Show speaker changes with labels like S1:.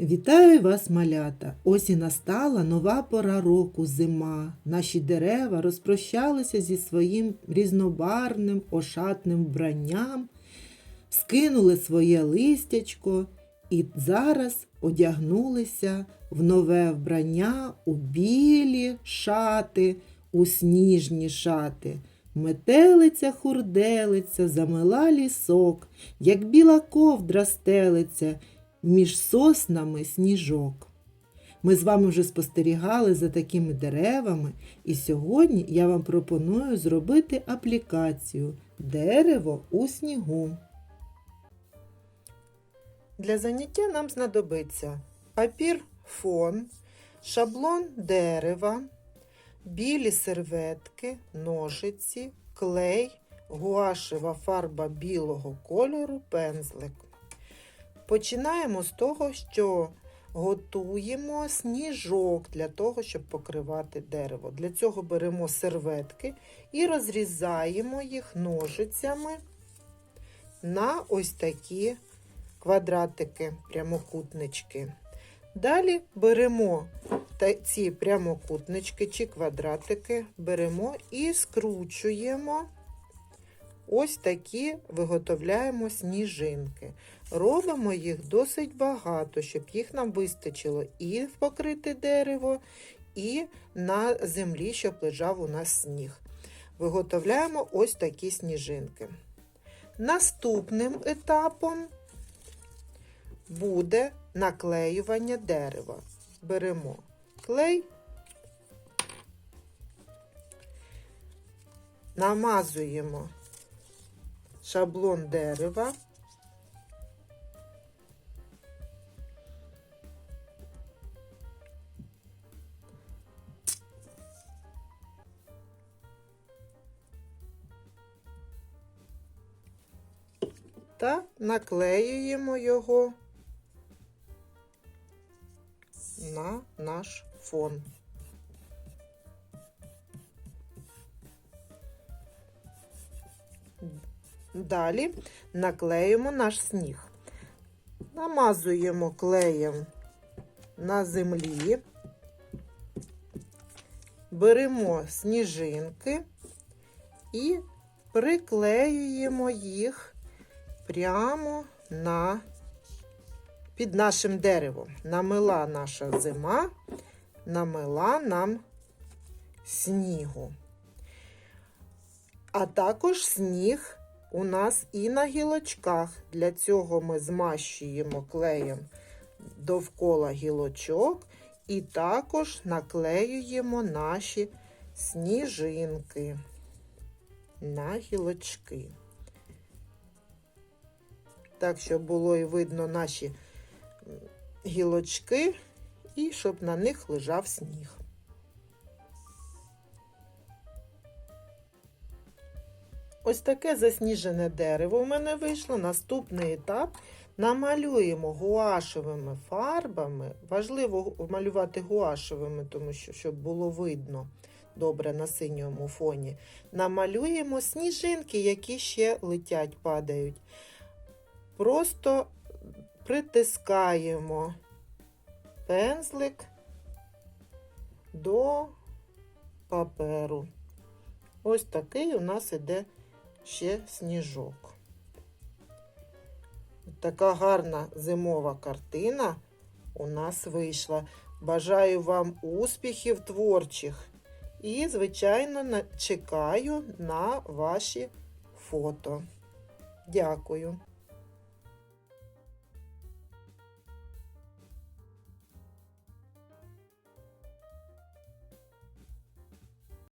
S1: Вітаю вас, малята! Ось і настала нова пора року зима. Наші дерева розпрощалися зі своїм різнобарвним ошатним вбранням, скинули своє листячко і зараз одягнулися в нове вбрання у білі шати, у сніжні шати. Метелиця хурделиця, замила лісок, як біла ковдра стелиться, між соснами сніжок. Ми з вами вже спостерігали за такими деревами, і сьогодні я вам пропоную зробити аплікацію Дерево у снігу. Для заняття нам знадобиться папір фон, шаблон дерева, білі серветки, ножиці, клей, гуашева фарба білого кольору, пензлик. Починаємо з того, що готуємо сніжок для того, щоб покривати дерево. Для цього беремо серветки і розрізаємо їх ножицями на ось такі квадратики, прямокутнички. Далі беремо ці прямокутнички чи квадратики, беремо і скручуємо. Ось такі виготовляємо сніжинки. Робимо їх досить багато, щоб їх нам вистачило і покрити дерево, і на землі, щоб лежав у нас сніг. Виготовляємо ось такі сніжинки. Наступним етапом буде наклеювання дерева. Беремо клей, намазуємо шаблон дерева. Та наклеюємо його на наш фон. Далі наклеїмо наш сніг. Намазуємо клеєм на землі, беремо сніжинки і приклеюємо їх прямо на під нашим деревом. Намила наша зима, намила нам снігу. А також сніг у нас і на гілочках. Для цього ми змащуємо клеєм довкола гілочок і також наклеюємо наші сніжинки на гілочки. Так, щоб було і видно наші гілочки, і щоб на них лежав сніг. Ось таке засніжене дерево у мене вийшло. Наступний етап намалюємо гуашевими фарбами. Важливо малювати гуашевими, тому що щоб було видно добре на синьому фоні. Намалюємо сніжинки, які ще летять, падають. Просто притискаємо пензлик до паперу. Ось такий у нас іде ще сніжок. Така гарна зимова картина у нас вийшла. Бажаю вам успіхів творчих і, звичайно, чекаю на ваші фото. Дякую.